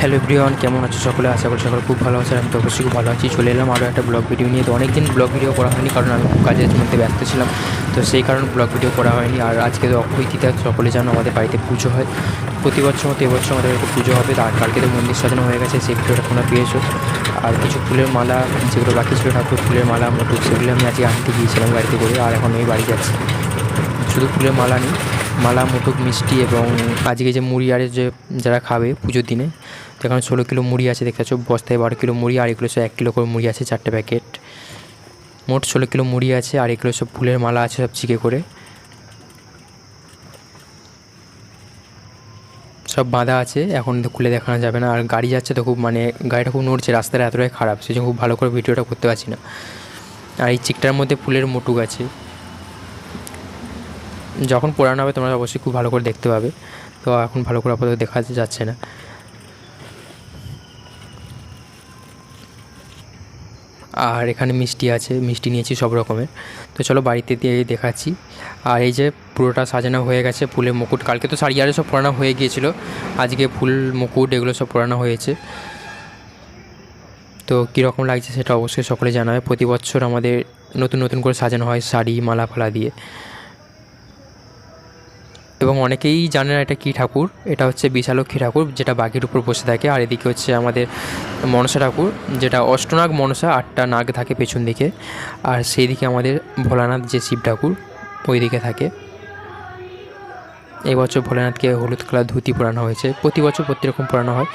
Hello everyone, কেমন আছো সকলে? আশা করি সকলে খুব ভালো আছে আমি তো অবশ্যই খুব ভালো আছি। চলে এলাম আরও একটা ব্লগ ভিডিও নিয়ে। তো অনেক দিন ব্লগ ভিডিও করা হয়নি, কারণ আমি খুব কাজের মধ্যে ব্যস্ত ছিলাম। তো সেই কারণে ব্লগ ভিডিও করা হয়নি। আর আজকে তো অক্ষয় তৃতীয়া সকলে জানো আমাদের বাড়িতে পুজো হয়। প্রতি বছর মতো এবছর আমাদের বাড়িতে পুজো হবে। আর কালকে তো মন্দির সাজানো হয়ে গেছে, সেই ভিডিওটা তোমরা পেয়েছ। আর কিছু ফুলের মালা যেগুলো বাকি ছিল, ঠাকুর ফুলের মালা মোটুক সেগুলো আমি আজকে আনতে গিয়েছিলাম বাড়িতে করে। আর এখন আমি বাড়ি যাচ্ছি। শুধু ফুলের মালা নেই, মালা, মুটুক, মিষ্টি এবং আজকে যে মুড়ি আর যে যারা খাবে পুজোর দিনে এখানে ষোলো কিলো মুড়ি আছে, দেখতে পাচ্ছ? বস্তায় বারো কিলো মুড়ি আর এগুলো এক কিলো করে মুড়ি আছে, চারটে প্যাকেট। মোট ষোলো কিলো মুড়ি আছে আর এগুলো সব ফুলের মালা আছে সব চিকে করে। সব বাঁধা আছে, এখন তো খুলে দেখানো যাবে না। আর গাড়ি যাচ্ছে তো খুব মানে গাড়িটা খুব নড়ছে, রাস্তাটা এতটাই খারাপ সেই জন্য খুব ভালো করে ভিডিওটা করতে পারছি না। আর এই চিকটার মধ্যে ফুলের মুটুক আছে। যখন পোড়ানো হবে, তোমরা অবশ্যই খুব ভালো করে দেখতে পাবে। তো এখন ভালো করে আপাতত দেখা যাচ্ছে না। আর এখানে মিষ্টি আছে, মিষ্টি নিয়েছি সব রকমের। তো চলো বাড়িতে দিয়ে দেখাচ্ছি। আর এই যে পুরোটা সাজানো হয়ে গেছে, ফুলের মুকুট। কালকে তো শাড়ি আরে সব পরানো হয়ে গিয়েছিল। আজকে ফুল, মুকুট এগুলো সব পরানো হয়েছে। তো কীরকম লাগছে সেটা অবশ্যই সকলে জানাবে। প্রতি বছর আমাদের নতুন নতুন করে সাজানো হয় শাড়ি, মালা, ফালা দিয়ে। এবং অনেকেই জানে না এটা কী ঠাকুর। এটা হচ্ছে বিশালক্ষী ঠাকুর যেটা বাঘের উপর বসে থাকে। আর এদিকে হচ্ছে আমাদের মনসা ঠাকুর, যেটা অষ্টনাগ মনসা, আটটা নাগ থাকে পেছন দিকে। আর সেই দিকে আমাদের ভোলানাথ যে শিব ঠাকুর ওই দিকে থাকে। এবছর ভোলানাথকে হলুদ কালার ধুতি পরানো হয়েছে। প্রতি বছর প্রতি রকম পরানো হয়।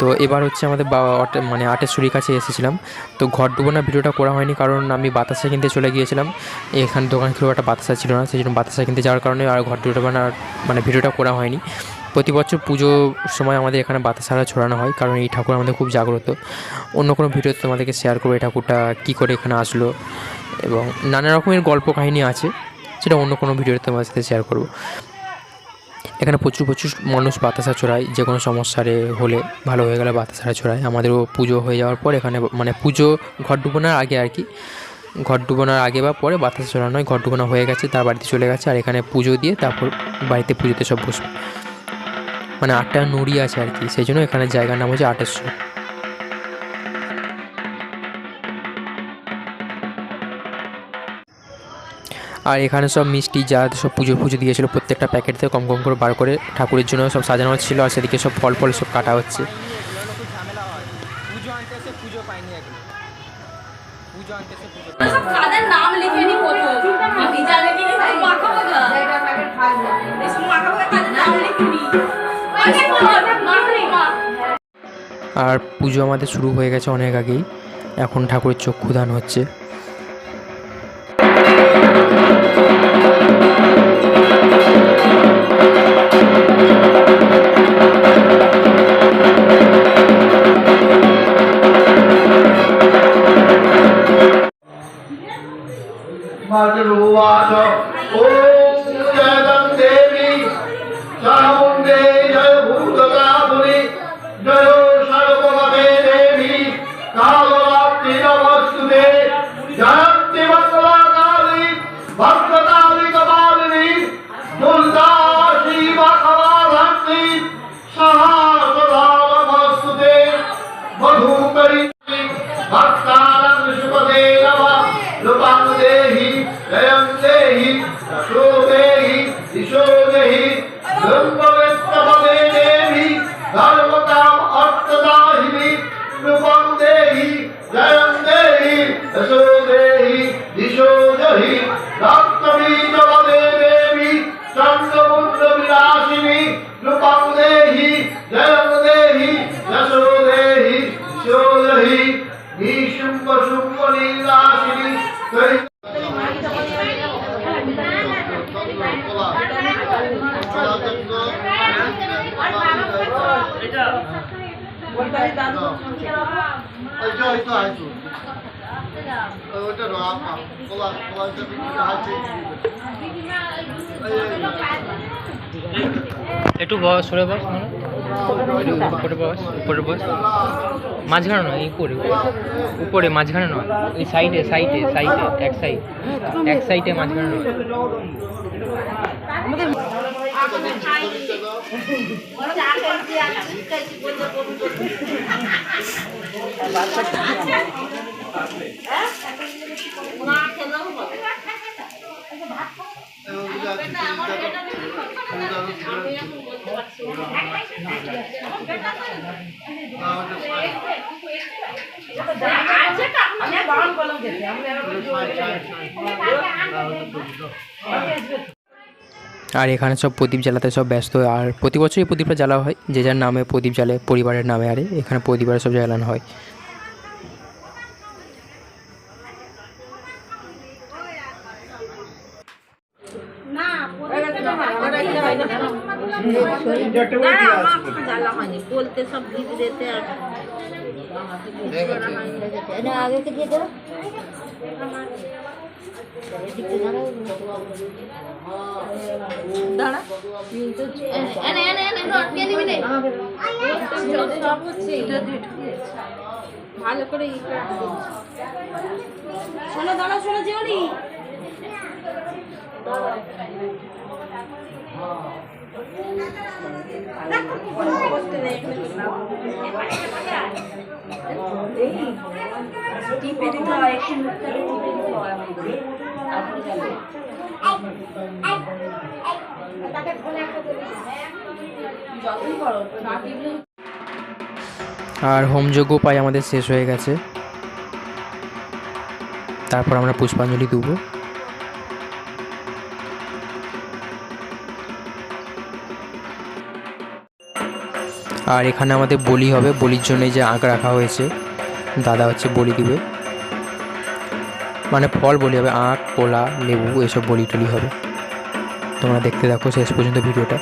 তো এবার হচ্ছে আমাদের বাবা মানে আটেশ্বরীর কাছে এসেছিলাম। তো ঘর ডুবো না ভিডিওটা করা হয়নি কারণ আমি বাতাসা কিনতে চলে গিয়েছিলাম। এখানে দোকান খুব একটা বাতাসা ছিল না সেই জন্য বাতাসা কিনতে যাওয়ার কারণে আর ঘর ডুবোনার মানে ভিডিওটা করা হয়নি। প্রতি বছর পুজো সময় আমাদের এখানে বাতাসারা ছড়ানো হয়, কারণ এই ঠাকুর আমাদের খুব জাগ্রত। অন্য কোনো ভিডিওতে তোমাদেরকে শেয়ার করব এই ঠাকুরটা কী করে এখানে আসলো এবং নানা রকমের গল্প কাহিনী আছে, সেটা অন্য কোনো ভিডিওতে তোমাদের সাথে শেয়ার করব। এখানে প্রচুর প্রচুর মানুষ বাতাসা ছড়ায়। যে কোনো সমস্যারে হলে ভালো হয়ে গেলে বাতাসারা ছড়ায়। আমাদেরও পুজো হয়ে যাওয়ার পর এখানে মানে পুজো ঘর ডুবোনার আগে আর কি, ঘর ডুবোনার আগে বা পরে বাতাসা ছড়ানো হয়। ঘর ডুবোনা হয়ে গেছে, তার বাড়িতে চলে গেছে। আর এখানে পুজো দিয়ে তারপর বাড়িতে পুজোতে সব বসবে। মানে আটটা নুড়ি আছে আর কি, সেই জন্য এখানে জায়গার নাম হচ্ছে আটেশ্বর। আর এখানে সব মিষ্টি যা সব পুজো পুজো দিয়েছিল প্রত্যেকটা প্যাকেট থেকে কম কম করে বার করে ঠাকুরের জন্য সব সাজানো হচ্ছিল আর সেদিকে সব ফল ফল সব কাটা হচ্ছে। তাদের নাম লিখে নি আমি জানি কি মাখা এসব মাখা তাদের নাম লিখে নি? আর পুজো আমাদের শুরু হয়ে গেছে অনেক আগেই। এখন ঠাকুরের চক্ষুদান হচ্ছে। तेजवस्तुते जयन्ति वसलाकारी भद्रकारी कपालिनी मुल्दाशी वसलाधन्ति सहासधावस्तुते मधुकरी भक्तारं शुभदे नमः लुपां देहि जयं देहि शो देहि दिशो देहि ब्रह्मवेत्तपदे देहि धर्म একটু বস সরে বস উপরে বস উপরে বস মাঝখানে নয় উপরে। উপরে মাঝখানে নয়। ওই সাইডে সাইডে সাইডে এক সাইড এক সাইডে মাঝখানে নয়। আমি বারণ করলাম আমি আর এখানে সব প্রদীপ জ্বালাতে সব ব্যস্ত। আর প্রতি বছরই প্রদীপটা জ্বালা হয়, যে যার নামে প্রদীপ জ্বালে, পরিবারের নামে আরে, এখানে পরিবারের সব জ্বালানো হয় আর আগেকে দিয়ে দেবো দাঁড়া। ভালো করে শোনো দাঁড়া শোনো জিওনি টিপে দিতে হয় একটু মুখটা করো না টিপলে আর পাই আমাদের শেষ হয়ে গেছে। তারপর আমরা পুষ্পাঞ্জলি দেবো। আর এখানে আমাদের বলি হবে, বলির জন্য যে আঁক রাখা হয়েছে, দাদা হচ্ছে বলি দিবে। মানে ফল বলি হবে আঁক কলা, লেবু, এসব বলি টলি হবে। তোমরা দেখতে দেখো শেষ পর্যন্ত ভিডিওটা।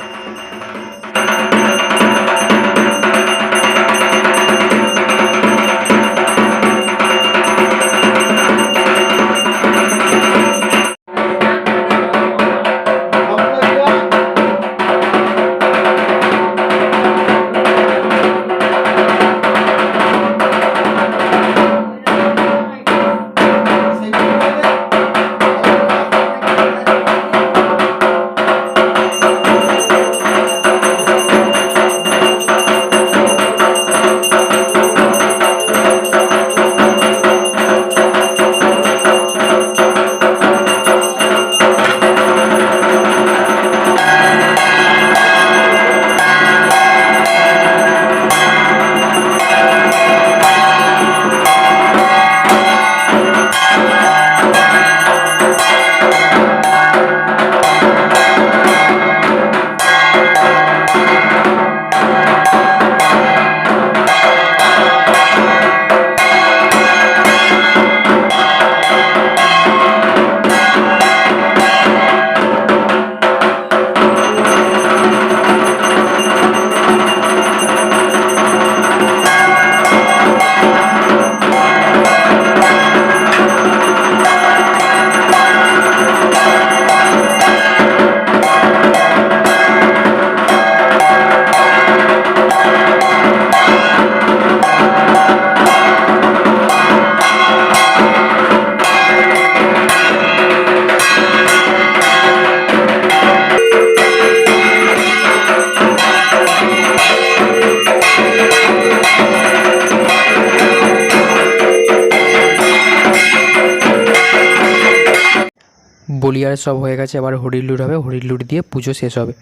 বলিয়ার সব হয়ে গেছে, এবার হরির লুট হবে, হরির লুট দিয়ে পুজো শেষ হবে।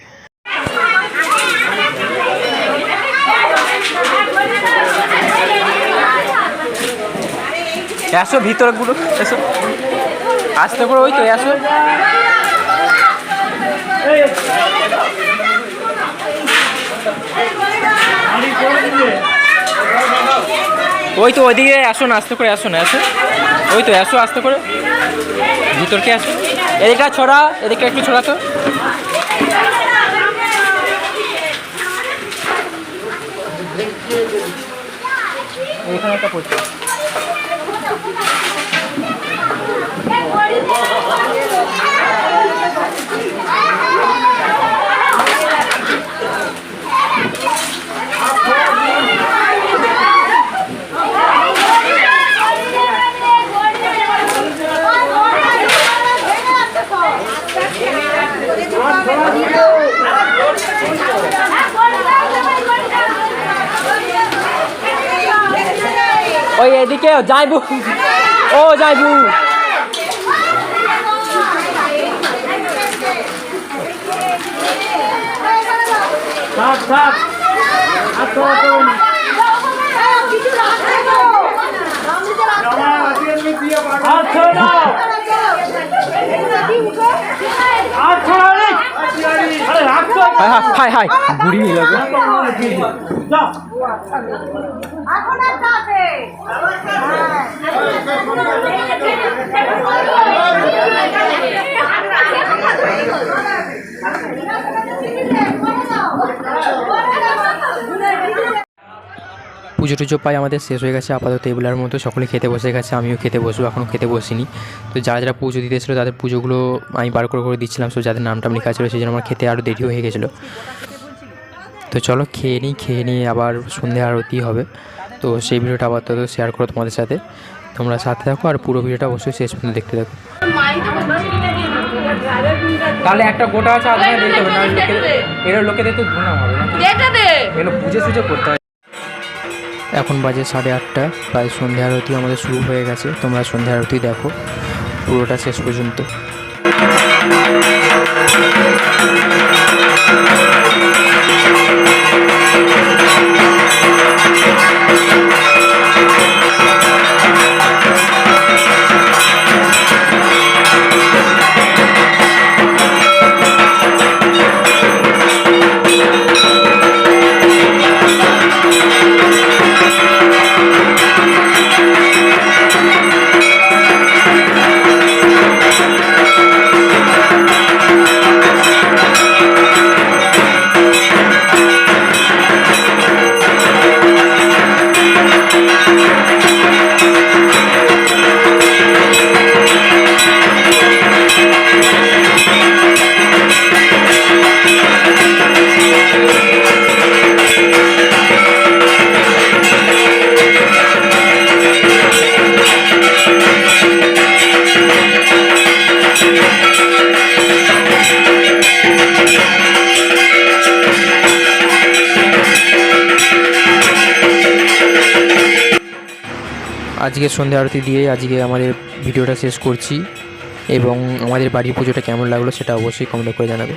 এসো ভিতরে গুলো এসো। আসতে করে ওই তো, এসো। ওই তো, ওইদিকে আসো না, আস্তে করে, আসো না আসো ওই তো আসো আস্তে করে। ভিতরকে আসো। এদিকে ছড়া এদিকে একটু ছোড়া তো। এখানে একটা পড়ছে। ওই এদিকে যাইবু ও যাইবু থাক থাক রাখো হাই হাই হাই ঘুরি নিল যাও পুজো টুজো পাই আমাদের শেষ হয়ে গেছে, আপাতত এগুলোর মতো সকলে খেতে বসে গেছে, আমিও খেতে বসবো এখনও খেতে বসিনি। তো যারা যারা পুজো দিতে এসেছিল, তাদের পুজোগুলো আমি বার করে করে দিচ্ছিলাম, সো যাদের নাম টাম লেখা ছিল, সেই জন্য আমার খেতে আরও দেরি হয়ে গেছিল। তো চলো খেয়ে নিই খেয়ে নিয়ে আবার সন্ধে আরতি হবে। তো সেই ভিডিওটা আপাতত শেয়ার করো তোমাদের সাথে। তোমরা সাথে থাকো আর পুরো ভিডিওটা অবশ্যই শেষ পর্যন্ত দেখতে থাকো। তাহলে একটা গোটা আছে আধা দিতে হবে না এর লোকেদের তো ধুনাম হবে না এগুলো পুজো সুজো করতে হয়। এখন বাজে সাড়ে আটটা প্রায় সন্ধ্যা আরতি আমাদের শুরু হয়ে গেছে। তোমরা সন্ধ্যা আরতি দেখো পুরোটা শেষ পর্যন্ত। আজকে সন্ধ্যা আরতি দিয়ে আজকে আমাদের ভিডিওটা শেষ করছি এবং আমাদের বাড়ির পুজোটা কেমন লাগল সেটা অবশ্যই কমেন্ট করে জানাবে।